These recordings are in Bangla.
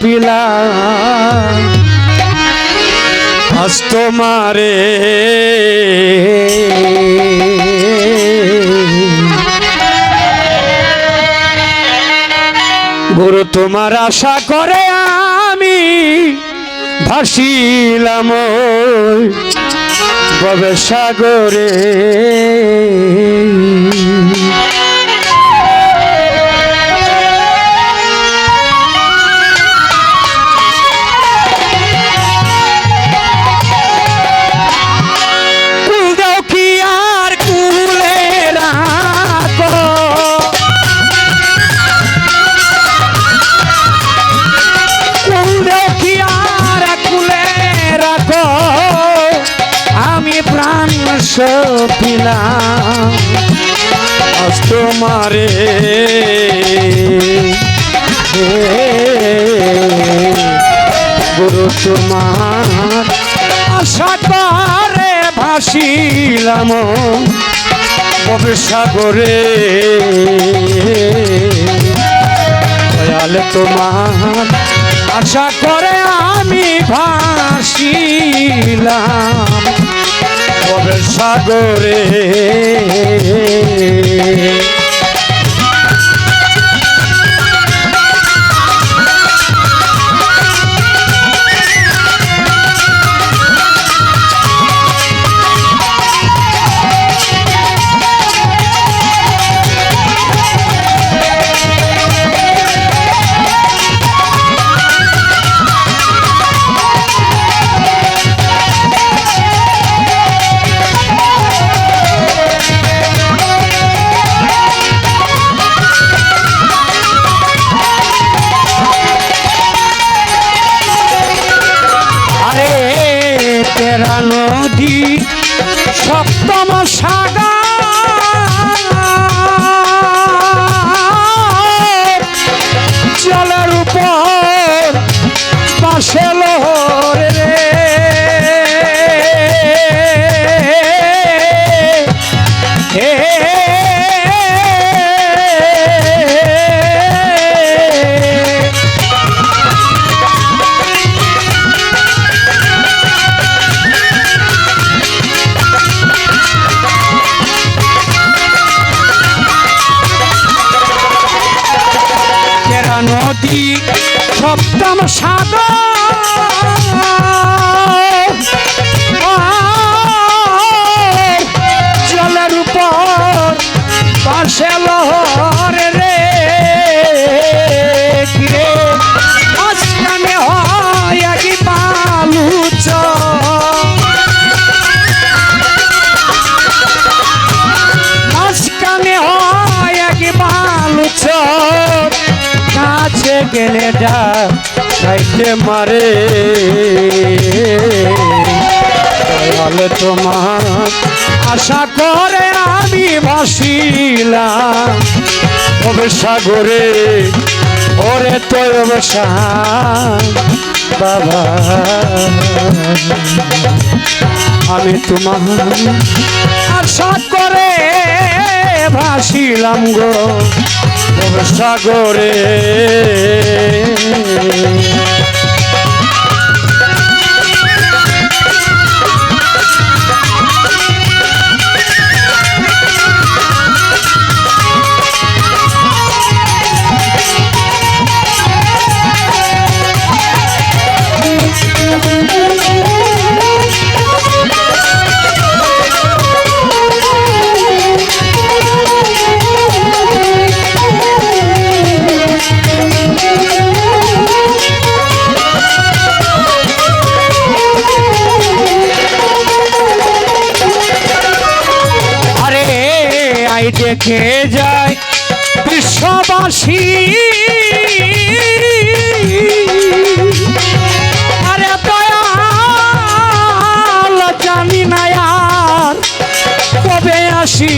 পিলা। আজ তোমারে। গুরু তোমার আশা করে আমি ভাসিলাম ওই ভবে সপিলাম, আজ তোমারে। গুরু, তোমার আশা করে ভাসিলাম কবে সাগরে। দয়াল তোমার আশা করে আমি ভাসিলাম। সাগরে। তেরা নদী সপ্তম সাগর। জলের উপর পাশে লোহর নদী সপ্তম সাগর। মারে। দয়াল তোমার আশা করে আমি ভাসিলাম তবে সাগরে ওরে তো অবসা বাবা, আমি তোমার আশা করে ভাসিলাম গো। তবে সাগরে দেখে যায় বিশ্ববাসী আরে দয়াল জানি না কবে আসি।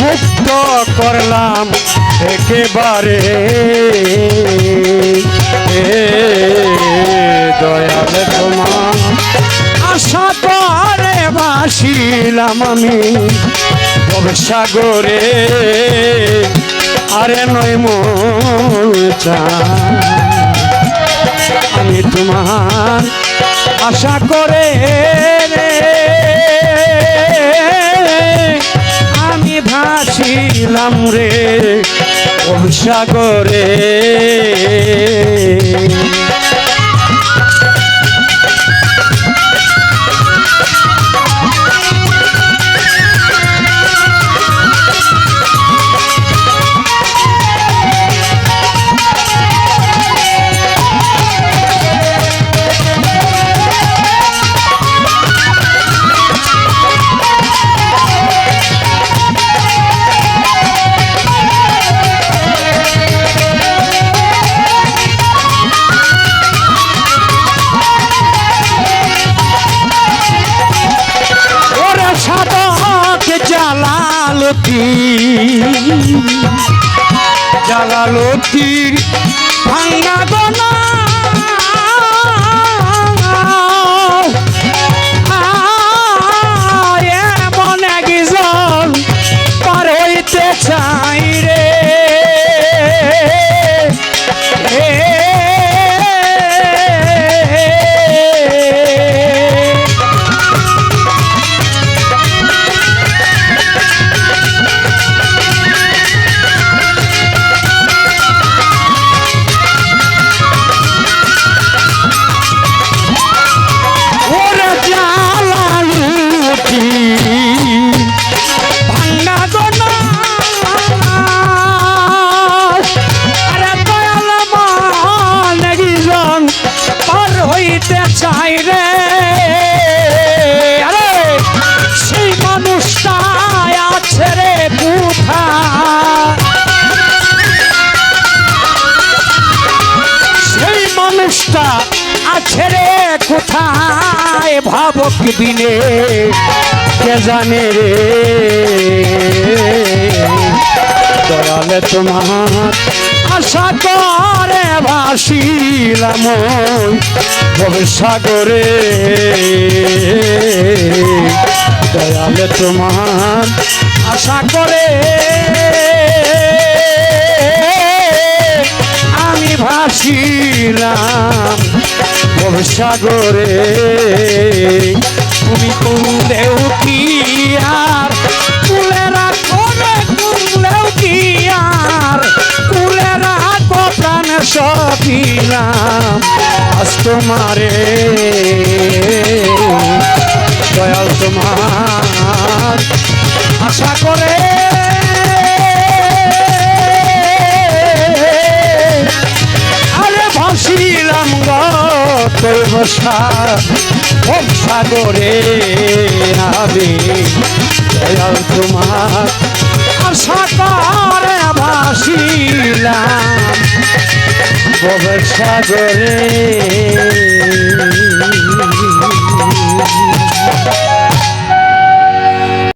রে তো করলাম একেবারে। দয়াল তোমার আশা করে বাসিলাম আমি সাগরে, আরে নয় মোচা আমি তোমার আশা করে ভাসিলাম রে সাগরে। জালালতি জালালতির ভাঙ্গা গোনা বিনে কে জানে রে? দয়ালে তোমার আশা করে ভাসিলাম সাগরে। দয়ালে তোমার আশা করে সাগরে। তুমি কুলেও কি আর কুলে রাখো রে কুলেও কি আর কুলে রাখো প্রাণ সপিলাম। আজ তোমারে। দয়াল তোমার আশা করে। আরে ভাসিলাম করব বসা সাগরে নাবে দয়াল তোমার সাগরে ভাসিলাম। বগর সাগরে।